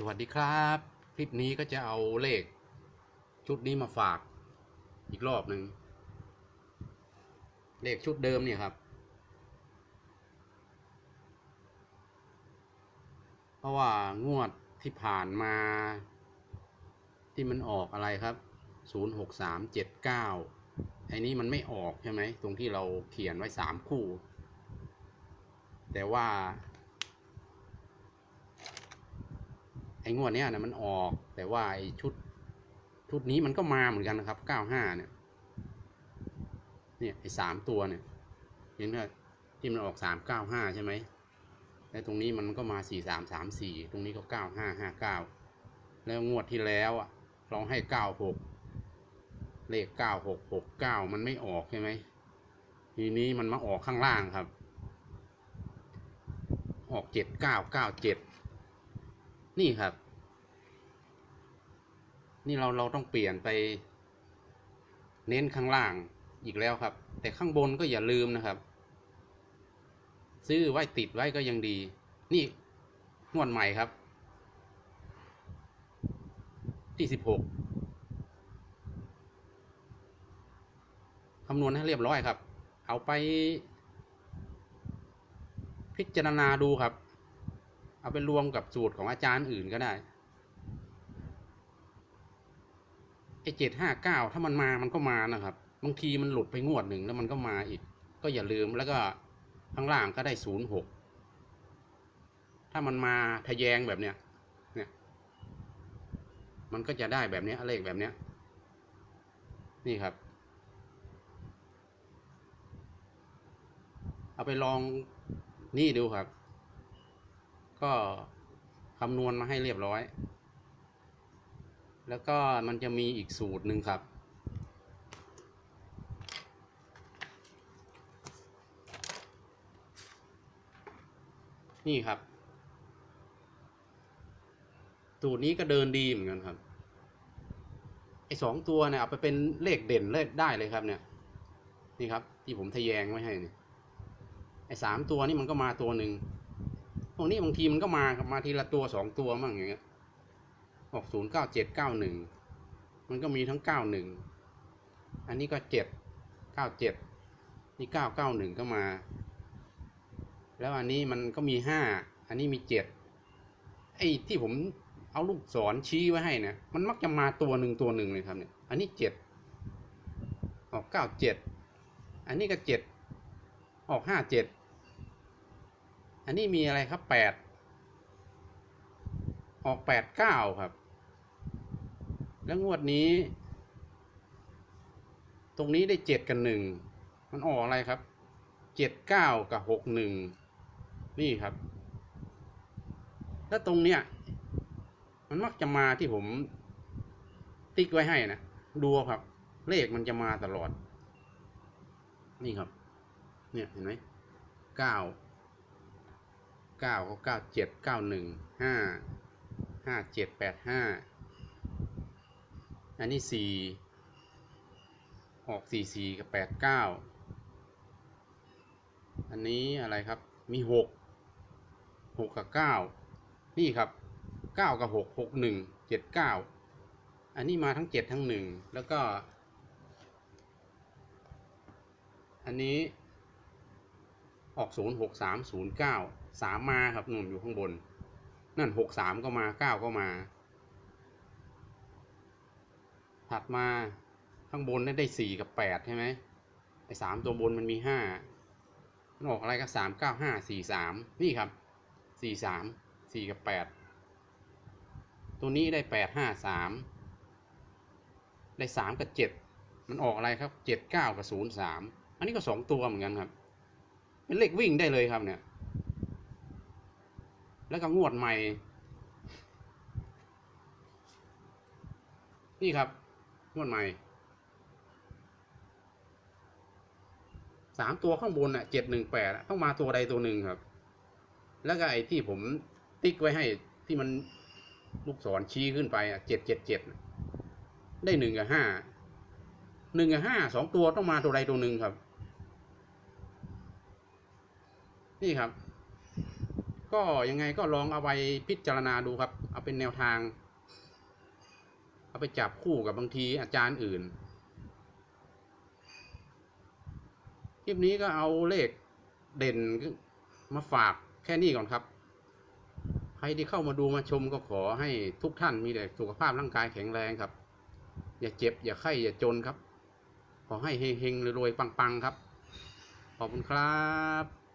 สวัสดีครับ คลิปนี้ก็จะเอาเลข ชุดนี้มาฝากอีกรอบหนึ่งเลขชุดเดิมเนี่ยครับ เพราะว่างวดที่ผ่านมา ที่มันออกอะไรครับ 0 6 3 7 9ไอ้นี้มันไม่ออกใช่ไหม ตรงที่เราเขียนไว้สามคู่ แต่ว่า ไอ้งวดเนี้ยนะมันออก แต่ว่าไอ้ชุด ชุดนี้มันก็มาเหมือนกันนะครับ95เนี่ย เนี่ยไอ้สามตัวเนี่ยเห็นไหมที่มันออก395ใช่ไหมแล้วตรงนี้มันก็มา4334ตรงนี้ก็9559แล้วงวดที่แล้วอะเราให้96เลข9669มันไม่ออกใช่ไหมทีนี้มันมาออกข้างล่างครับ ออก7997 นี่ครับ นี่เราเราต้องเปลี่ยนไป เน้นข้างล่างอีกแล้วครับ แต่ข้างบนก็อย่าลืมนะครับ ซื้อไว้ติดไว้ก็ยังดี นี่งวดใหม่ครับ ที่สิบหกคำนวณให้เรียบร้อยครับ เอาไป พิจารณาดูครับ เอาไปรวมกับสูตรของอาจารย์อื่นก็ได้ไอ้เจ็ดห้าเก้าถ้ามันมามันก็มานะครับบางทีมันหลุดไปงวดหนึ่งแล้วมันก็มาอีก ก็อย่าลืมแล้วก็ข้างล่างก็ได้ศูนย์หกถ้ามันมาทะแยงแบบเนี้ยเนี่ยมันก็จะได้แบบเนี้ยเลขแบบเนี้ยนี่ครับ เอาไปลองนี่ดูครับ ก็คำนวณมาให้เรียบร้อย แล้วก็มันจะมีอีกสูตรหนึ่งครับ นี่ครับ สูตรนี้ก็เดินดีเหมือนกันครับไอ้สองตัวเนี่ยเอาไปเป็นเลขเด่นเลขได้เลยครับเนี่ย นี่ครับ ที่ผมทะแยงไว้ให้เนี่ยไอ้สามตัวนี่มันก็มาตัวหนึ่ง พวกนี้บางทีมันก็มาครับมาทีละตัวสองตัวมั่งอย่างเงี้ยออกศูนย์เก้าเจ็ดเก้าหนึ่งมันก็มีทั้งเก้าหนึ่งอันนี้ก็เจ็ดเก้าเจ็ดนี่เก้าเก้าหนึ่งก็มา แล้วอันนี้มันก็มีห้าอันนี้มีเจ็ดไอ้ที่ผมเอาลูกศรชี้ไว้ให้เนี่ยมันมักจะมาตัวหนึ่งตัวหนึ่งเลยครับเนี่ย อันนี้เจ็ดออกเก้าเจ็ดอันนี้ก็เจ็ดออกห้าเจ็ด อันนี้มีอะไรครับแปดออกแปดเก้าครับ แล้วงวดนี้ ตรงนี้ได้เจ็ดกับหนึ่งมันออกอะไรครับเจ็ดเก้ากับหกหนึ่งนี่ครับ แล้วตรงเนี้ยมันมักจะมาที่ผมติ๊กไว้ให้นะดูครับ เลขมันจะมาตลอด นี่ครับ เนี่ยเห็นไหมเก้า เก้าก็เก้าเจ็ดเก้าหนึ่งห้าห้าเจ็ดแปดห้าอันนี้สี่ออกสี่สี่กับแปดเก้าอันนี้อะไรครับมีหกหกกับเก้านี่ครับเก้ากับหกหกหนึ่งเจ็ดเก้าอันนี้มาทั้งเจ็ดทั้งหนึ่งแล้วก็ อันนี้ ออกศูนย์หกสามศูนย์เก้าสามมาครับหนุ่มอยู่ข้างบน นั่นหกสามก็มาเก้าก็มา ถัดมาข้างบนนั่นได้สี่กับแปดใช่ไหมไอ้สามตัวบนมันมีห้ามันออกอะไรก็สามเก้าห้าสี่สามนี่ครับสี่สามสี่กับแปดตัวนี้ได้แปดห้าสามได้สามกับเจ็ดมันออกอะไรครับเจ็ดเก้ากับศูนย์สามอันนี้ก็สองตัวเหมือนกันครับ เป็นเลขวิ่งได้เลยครับเนี่ย แล้วก็งวดใหม่ นี่ครับ งวดใหม่สามตัวข้างบนอะเจ็ดหนึ่งแปดต้องมาตัวใดตัวหนึ่งครับ แล้วก็ไอ้ที่ผมติ๊กไว้ให้ที่มันลูกศรชี้ขึ้นไปอะเจ็ดเจ็ดเจ็ดได้หนึ่งกับห้าหนึ่งกับห้าสองตัวต้องมาตัวใดตัวหนึ่งครับ นี่ครับ ก็ยังไงก็ลองเอาไปพิจารณาดูครับ เอาเป็นแนวทาง เอาไปจับคู่กับบางทีอาจารย์อื่นคลิปนี้ก็เอาเลขเด่นมาฝากแค่นี้ก่อนครับ ใครที่เข้ามาดูมาชมก็ขอให้ทุกท่านมีแต่สุขภาพร่างกายแข็งแรงครับ อย่าเจ็บ อย่าไข้อย่าจนครับ ขอให้เฮงๆรวยๆปังๆครับ ขอบคุณครับ